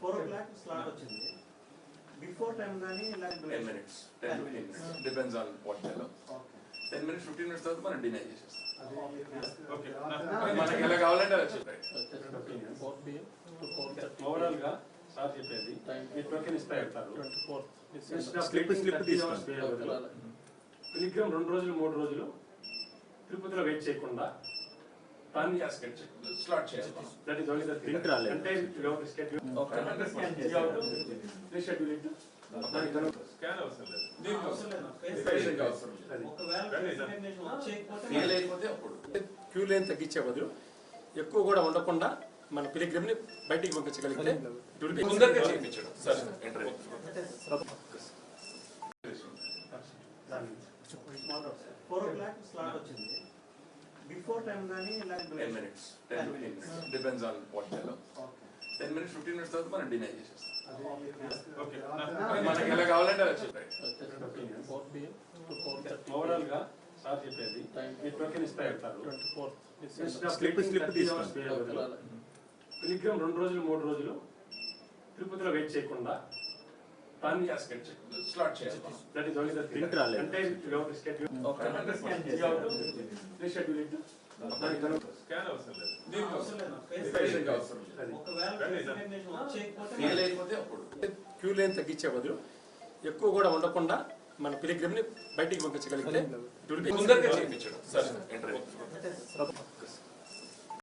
Four o'clock slot వచ్చింది. Before time కానీ ten minutes ten minutes depends on what time ten minutes fifteen minutes తర్వాత మనం deny చేసేస్తాం. Okay మనకి ఎలా కావాలంటే ఓవరాల్గా సార్ చెప్పేది ఈ టోకెన్ ఇస్తా వెళ్తారు పిలిగ్రామ్ రెండు రోజులు మూడు రోజులు తిరుపతిలో వెయిట్ చేయకుండా ప్లాన్ క్యాస్కెట్ స్లాట్ చేయాలి that is only the Print రాలేదు. అంటే you have to schedule okay it scan అవసరం లేదు. దీనికి అవసరం లేదు. అవసరం లేదు. ఒకవేళ అప్పుడు. క్యూ లైన్ తగ్గించే బదులు ఎక్కువ కూడా ఉండకుండా మన పిలిగ్రిమ్ని బయటికి పంపించగలిగితే తొందరగా చేయించడం. సార్ ఎంటర్ దాని ఫోర్ ఓ క్లాక్ స్లాట్ వచ్చింది బిఫోర్ టైం కానీ ten minutes ten fifteen minutes depends on what time ten minutes fifteen minutes తర్వాత మనం డినై చేసేస్తాం. ఓకే మనకి ఎలా కావాలంటే అలా థర్టీ ఓవరాల్గా సార్ చెప్పేది ఈ టోకెన్ ఇస్తా వెళ్తారు ట్వంటీ ఫోర్త్ స్లిప్ స్లిప్ తీసుకోండి. పిలిగ్రామ్ రెండు రోజులు మూడు రోజులు తిరుపతిలో వెయిట్ చేయకుండా క్యాస్కెట్ స్లాట్ చేయాలి that is only the Print రాలేదు. అంటే you have to schedule? Okay. Hundred you have to reschedule it దానికి తను స్కాన్ అవసరం లేదు. దీనికి అవసరం లేదు. పేషెంట్కి అవసరం లేదు. అది ఒకవేళ రండి, recognition వచ్చేయకపోతే ఫెయిల్ అయిపోతే అప్పుడు. క్యూ లైన్ తగ్గించే బదులు ఎక్కువ కూడా ఉండకుండా మన పిలిగ్రిమ్ని బయటికి పంపించగలిగితే తొందరగా చేయించడం. సార్.